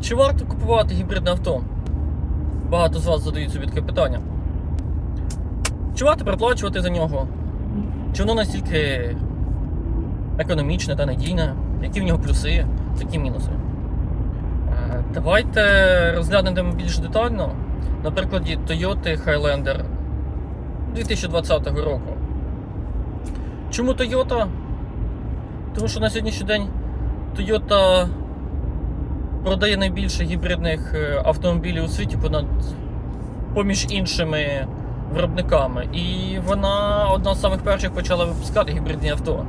Чи варто купувати гібридне авто? Багато з вас задають собі таке питання. Чи варто переплачувати за нього? Чи воно настільки економічне та надійне? Які в нього плюси, які мінуси? Е, Давайте розглянемо більш детально на прикладі Toyota Highlander 2020 року. Чому Toyota? Тому що на сьогоднішній день Toyota продає найбільше гібридних е, автомобілів у світі понад поміж іншими виробниками. І вона одна з самих перших почала випускати гібридні авто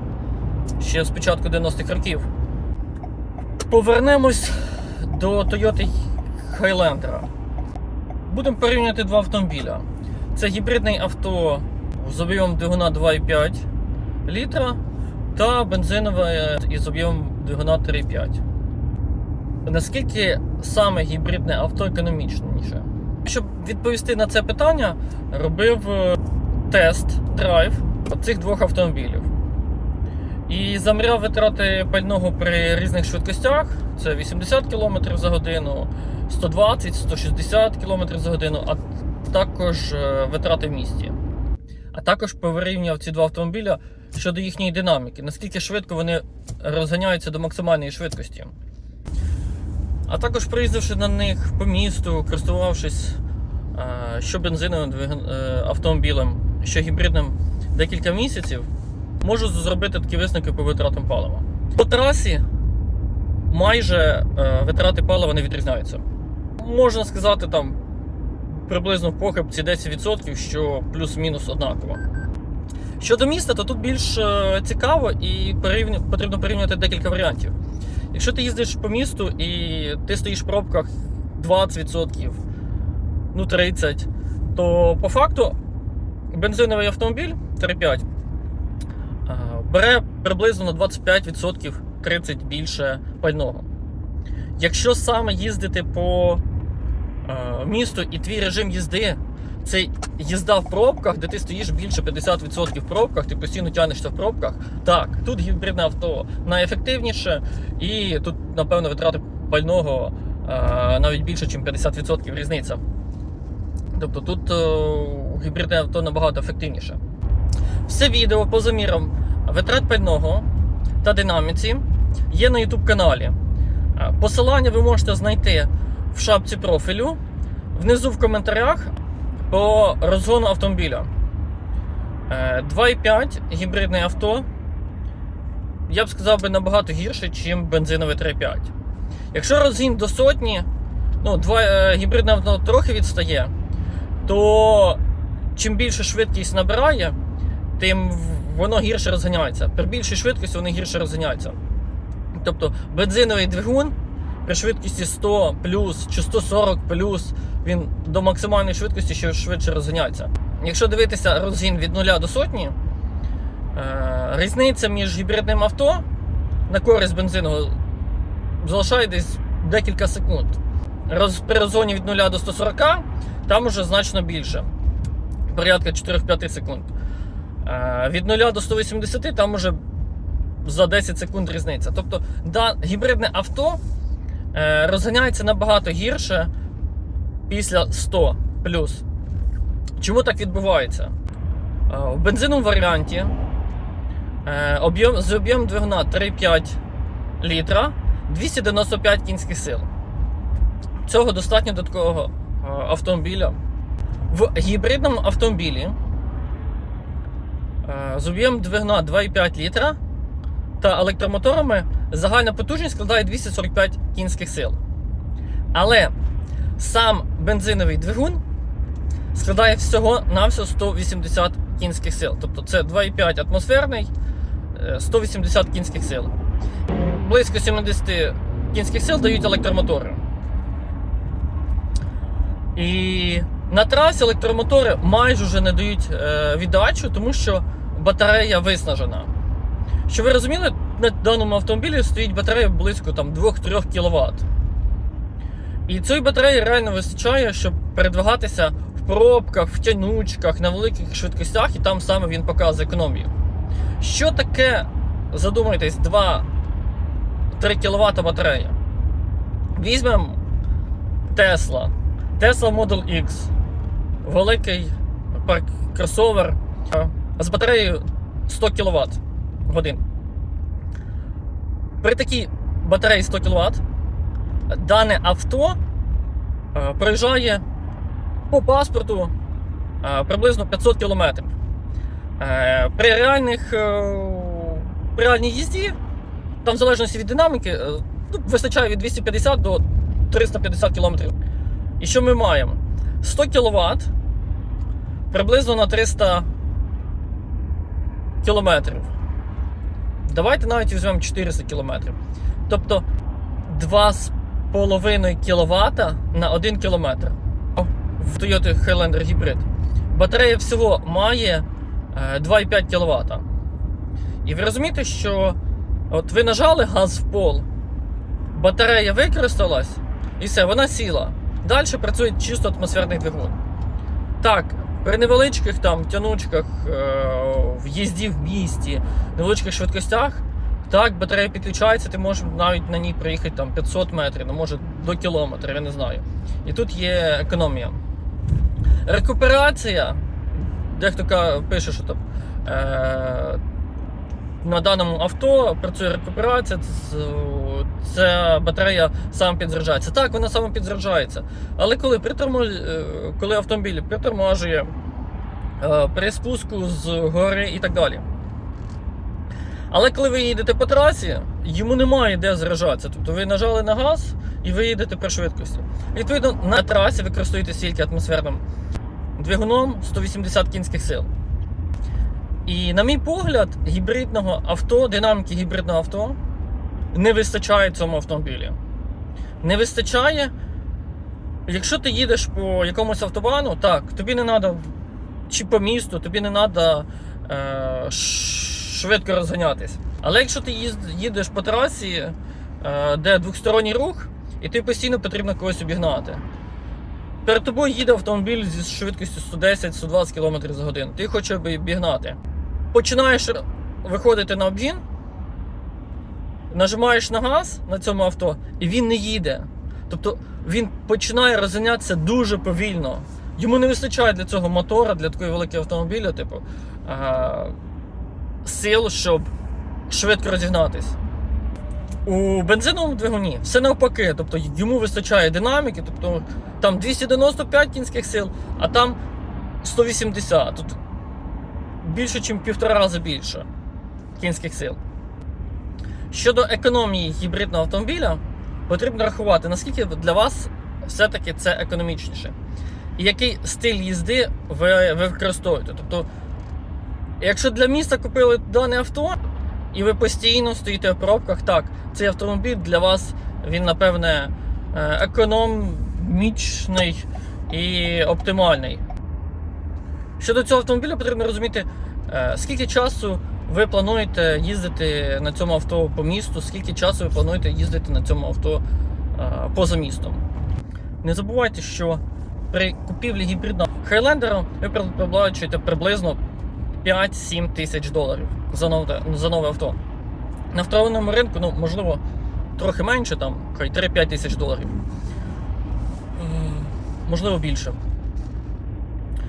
ще з початку 90-х років. Повернемось до Toyota Highlander. Будемо порівнювати два автомобіля. Це гібридне авто з об'ємом двигуна 2,5 літра та бензинове із об'ємом двигуна 3,5. Наскільки саме гібридне авто економічніше? Щоб відповісти на це питання, робив е, тест драйв цих двох автомобілів. І заміряв витрати пального при різних швидкостях: це 80 км за годину, 120, 160 км за годину, а також е, витрати в місті. А також порівняв ці два автомобіля щодо їхньої динаміки, наскільки швидко вони розганяються до максимальної швидкості. А також приїздивши на них по місту, користувавшись е, що бензиновим е, автомобілем, що гібридним декілька місяців, можу зробити такі висновки по витратам палива. По трасі майже е, витрати палива не відрізняються. Можна сказати, там приблизно в похибці 10%, що плюс-мінус однаково. Щодо міста, то тут більш цікаво і потрібно порівнювати декілька варіантів. Якщо ти їздиш по місту і ти стоїш в пробках 20%, ну 30%, то по факту бензиновий автомобіль 3,5 а, бере приблизно на 25% 30% більше пального. Якщо саме їздити по місту і твій режим їзди це їзда в пробках, де ти стоїш більше 50% в пробках, ти постійно тягнешся в пробках. Так, тут гібридне авто найефективніше, і тут, напевно, витрати пального е, навіть більше, ніж 50% різниця. Тобто тут е, гібридне авто набагато ефективніше. Все відео по замірам витрат пального та динаміці є на YouTube каналі. Е, Посилання ви можете знайти в шапці профілю, внизу в коментарях по розгону автомобіля. Е, 2,5 гібридне авто. Я б сказав би набагато гірше, ніж бензинове 3,5. Якщо розгін до сотні, ну, два, е, гібридне авто трохи відстає, то чим більше швидкість набирає, тим воно гірше розганяється. При більшій швидкості вони гірше розганяються. Тобто бензиновий двигун при швидкості 100 плюс чи 140 плюс він до максимальної швидкості ще швидше розганяється. Якщо дивитися розгін від 0 до сотні, е, різниця між гібридним авто на користь бензинового залишає десь декілька секунд. При розгоні від 0 до 140 там уже значно більше. Порядка 4-5 секунд. Е, від 0 до 180 там уже за 10 секунд різниця. Тобто, да, гібридне авто розганяється набагато гірше після 100 плюс. Чому так відбувається? Е, в бензиновому варіанті е, об'єм, з об'ємом двигуна 3,5 літра 295 кінських сил. Цього достатньо до такого е, автомобіля. В гібридному автомобілі е, з об'ємом двигуна 2,5 літра та електромоторами загальна потужність складає 245 кінських сил. Але сам бензиновий двигун складає всього на всього 180 кінських сил. Тобто це 2,5 атмосферний, е, 180 кінських сил. Близько 70 кінських сил дають електромотори. І на трасі електромотори майже вже не дають е, віддачу, тому що батарея виснажена. Що ви розуміли, на даному автомобілі стоїть батарея близько там, 2-3 кВт. І цієї батареї реально вистачає, щоб передвигатися в пробках, в тянучках, на великих швидкостях, і там саме він показує економію. Що таке, задумайтесь, 2-3 кВт батарея? Візьмемо Tesla. Tesla Model X. Великий парк кросовер з батареєю 100 кВт годин. При такій батареї 100 кВт дане авто е, проїжджає по паспорту е, приблизно 500 км. Е, При реальних при реальній їзді, там в залежності від динаміки, ну, вистачає від 250 до 350 км. І що ми маємо? 100 кВт приблизно на 300 кілометрів. Давайте навіть візьмемо 400 кілометрів. Тобто 2,5 кВт на 1 км в Toyota Highlander Hybrid. Батарея всього має е, 2,5 кВт. І ви розумієте, що от ви нажали газ в пол, батарея використалась, і все, вона сіла. Далі працює чисто атмосферний двигун. Так, при невеличких там тянучках е, в їзді в місті, невеличких швидкостях, так, батарея підключається, ти можеш навіть на ній проїхати там 500 метрів, ну може до кілометра, я не знаю. І тут є економія. Рекуперація, дехто пише, що там. Е, на даному авто працює рекуперація, це, це батарея сам підзаряджається. Так, вона саме підзаряджається. Але коли, притормож... е, коли автомобіль притормажує е, при спуску з гори і так далі. Але коли ви їдете по трасі, йому немає де заряджатися. Тобто ви нажали на газ і ви їдете при швидкості. Відповідно, на трасі ви користуєтесь тільки атмосферним двигуном 180 кінських сил. І, на мій погляд, гібридного авто, динаміки гібридного авто не вистачає цьому автомобілі. Не вистачає. Якщо ти їдеш по якомусь автобану, так, тобі не треба чи по місту, тобі не треба е, швидко розганятись. Але якщо ти їдеш по трасі, е, де двосторонній рух, і ти постійно потрібно когось обігнати. Перед тобою їде автомобіль зі швидкістю 110-120 км за годину. Ти хочеш обігнати. Починаєш виходити на обгін, нажимаєш на газ на цьому авто, і він не їде. Тобто він починає розганятися дуже повільно. Йому не вистачає для цього мотора, для такої великого автомобіля, типу, а, сил, щоб швидко розігнатись. У бензиновому двигуні все навпаки, тобто йому вистачає динаміки, тобто там 295 кінських сил, а там 180. Тут більше, ніж півтора рази більше кінських сил. Щодо економії гібридного автомобіля, потрібно рахувати, наскільки для вас все-таки це економічніше. І який стиль їзди ви, ви використовуєте. Тобто, якщо для міста купили дане авто, і ви постійно стоїте в пробках, так, цей автомобіль для вас, він, напевне, е, економічний і оптимальний. Щодо цього автомобіля потрібно розуміти, е, скільки часу ви плануєте їздити на цьому авто по місту, скільки часу ви плануєте їздити на цьому авто е, поза містом. Не забувайте, що при купівлі гібридного Хайлендера ви переплачуєте приблизно 5-7 тисяч доларів за нове, за нове авто. На вторинному ринку, ну, можливо, трохи менше, там, хай 3-5 тисяч доларів. Можливо, більше.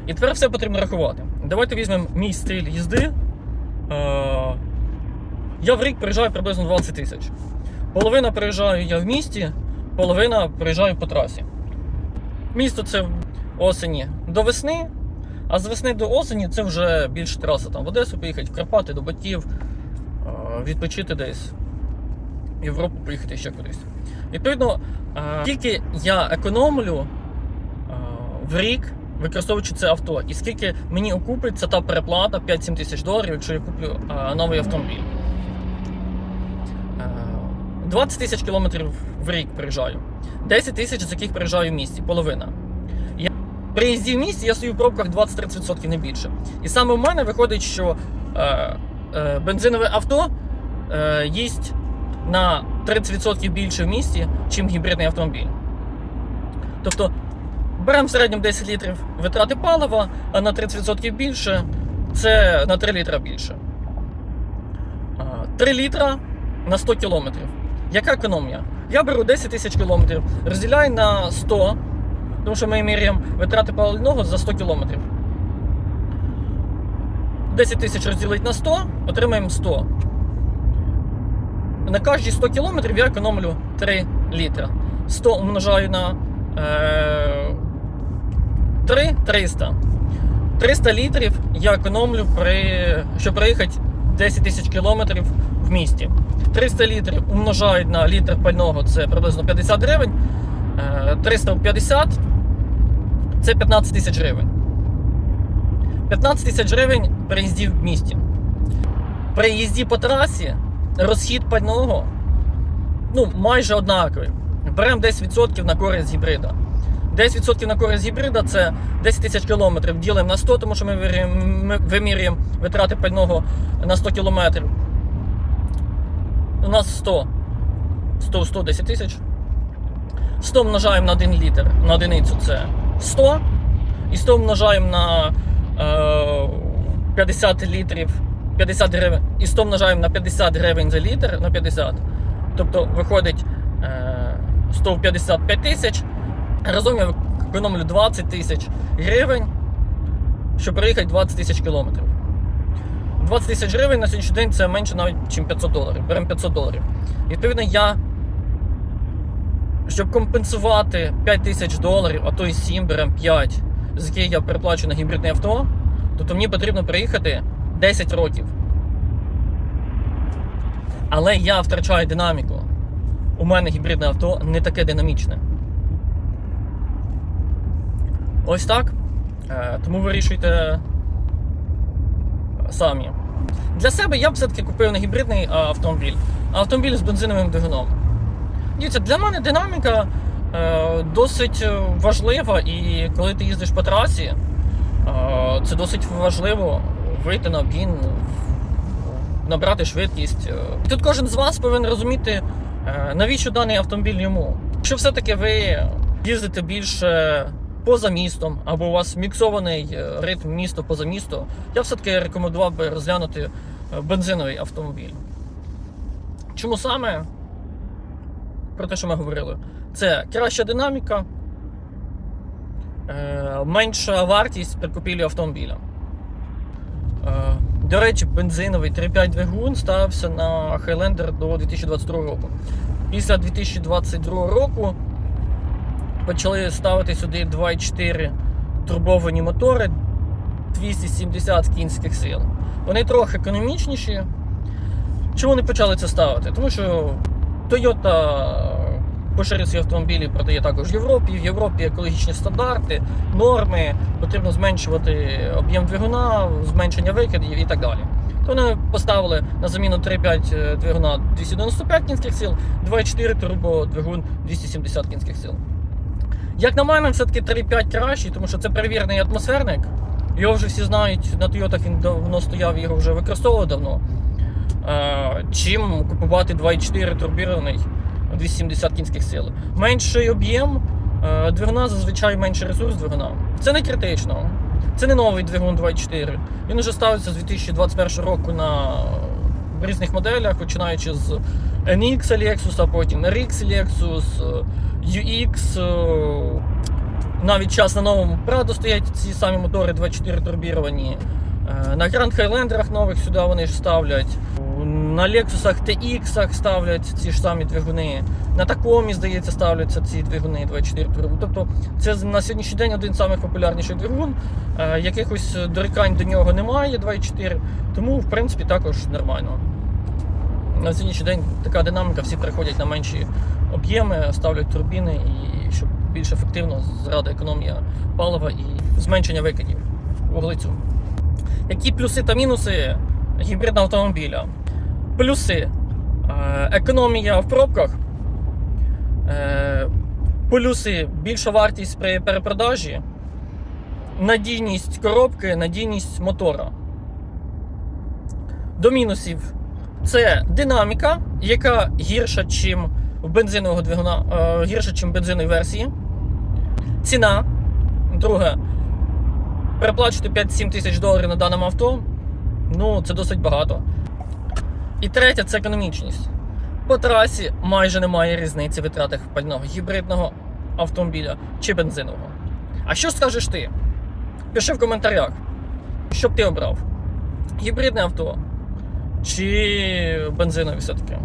І тепер все потрібно рахувати. Давайте візьмемо мій стиль їзди. Е, Я в рік приїжджаю приблизно 20 тисяч. Половина приїжджаю я в місті, половина приїжджаю по трасі. Місто це осені до весни, а з весни до осені це вже більше траса. Там в Одесу поїхати, в Карпати, до батьків, е, відпочити десь. В Європу поїхати ще кудись. Відповідно, е, скільки я економлю в рік, використовуючи це авто, і скільки мені окупиться та переплата 5-7 тисяч доларів, якщо я куплю е, новий автомобіль. Е, 20 тисяч кілометрів в рік приїжджаю. 10 тисяч, з яких приїжджаю в місті, половина. Я при їзді в місті я стою в пробках 20-30% не більше. І саме в мене виходить, що е, е, бензинове авто е, їсть на 30% більше в місті, чим гібридний автомобіль. Тобто беремо в середньому 10 літрів витрати палива, а на 30% більше це на 3 літра більше. 3 літра на 100 кілометрів. Яка економія? Я беру 10 тисяч кілометрів, розділяю на 100, тому що ми міряємо витрати паливного за 100 кілометрів. 10 тисяч розділити на 100, отримаємо 100. На кожні 100 кілометрів я економлю 3 літра. 100 умножаю на е, 3 300. 300 літрів я економлю, при, щоб проїхати 10 тисяч кілометрів в місті. 300 літрів умножають на літр пального, це приблизно 50 гривень. Е, 350 це 15 тисяч гривень. 15 тисяч гривень при їзді в місті. При їзді по трасі розхід пального ну, майже однаковий. Беремо 10% на користь гібрида. 10% на користь гібрида це 10 тисяч кілометрів ділимо на 100, тому що ми вимірюємо витрати пального на 100 кілометрів. У нас 100. 100, 100 10 тисяч. 100 множаємо на 1 літр, на одиницю це 100. І 100 множаємо на е, 50 літрів, 50 гривень. І 100 множаємо на 50 гривень за літр на 50. Тобто виходить е, 155 тисяч. Разом я економлю 20 тисяч гривень, щоб проїхати 20 тисяч кілометрів. 20 тисяч гривень на сьогоднішній день це менше навіть, ніж 500 доларів. Беремо 500 доларів. І, відповідно, я, щоб компенсувати 5 тисяч доларів, а то й 7, беремо 5, з яких я переплачу на гібридне авто, тобто мені потрібно приїхати 10 років. Але я втрачаю динаміку. У мене гібридне авто не таке динамічне. Ось так. Е, Тому вирішуйте самі. Для себе я б все-таки купив не гібридний автомобіль, а автомобіль з бензиновим двигуном. Дивіться, для мене динаміка е, досить важлива, і коли ти їздиш по трасі, е, це досить важливо вийти на обгін, набрати швидкість. Тут кожен з вас повинен розуміти, навіщо даний автомобіль йому. Якщо все-таки ви їздите більше поза містом, або у вас міксований е, ритм місто поза місто, я все-таки рекомендував би розглянути е, бензиновий автомобіль. Чому саме? Про те, що ми говорили, це краща динаміка, е, менша вартість при купівлі автомобіля. До речі, бензиновий 3.5 двигун ставився на Highlander до 2022 року. Після 2022 року почали ставити сюди 2.4 турбовані мотори 270 кінських сил. Вони трохи економічніші. Чому не почали це ставити? Тому що Toyota поширює автомобілі, продає також в Європі. В Європі екологічні стандарти, норми, потрібно зменшувати об'єм двигуна, зменшення викидів і так далі. То вони поставили на заміну 3.5 двигуна 295 кінських сил, 2.4 турбо двигун 270 кінських сил. Як на мене, все-таки 3.5 кращий, тому що це перевірений атмосферник. Його вже всі знають, на Тойотах він давно стояв, його вже використовували давно. Е, Чим купувати 2.4 турбірований 270 кінських сил. Менший об'єм е, двигуна, зазвичай менший ресурс двигуна. Це не критично. Це не новий двигун 2.4. Він вже ставиться з 2021 року на різних моделях, починаючи з NX Lexus, а потім RX Lexus, UX. е, Навіть час на новому Prado стоять ці самі мотори 2.4 турбіровані. Е, На Grand Highlander нових сюди вони ж ставлять. На Lexus TX ставлять ці ж самі двигуни. На Tacoma, здається, ставляться ці двигуни 2.4 турбо. Тобто це на сьогоднішній день один з самих популярніших двигун. Е, Якихось дорікань до нього немає 2.4, тому в принципі також нормально. На сьогоднішній день така динаміка, всі приходять на менші об'єми, ставлять турбіни, і щоб більш ефективно заради економія палива і зменшення викидів вуглецю. Які плюси та мінуси гібридного автомобіля? Плюси Е, економія в пробках. Е, Плюси більша вартість при перепродажі, надійність коробки, надійність мотора. До мінусів це динаміка, яка гірша, ніж в бензинового двигуна, е, гірша, ніж в бензиновій версії. Ціна. Друге, переплачувати 5-7 тисяч доларів на даному авто. Ну, це досить багато. І третє це економічність. По трасі майже немає різниці в витратах пального гібридного автомобіля чи бензинового. А що скажеш ти? Пиши в коментарях, що б ти обрав? Гібридне авто чи бензинові все-таки?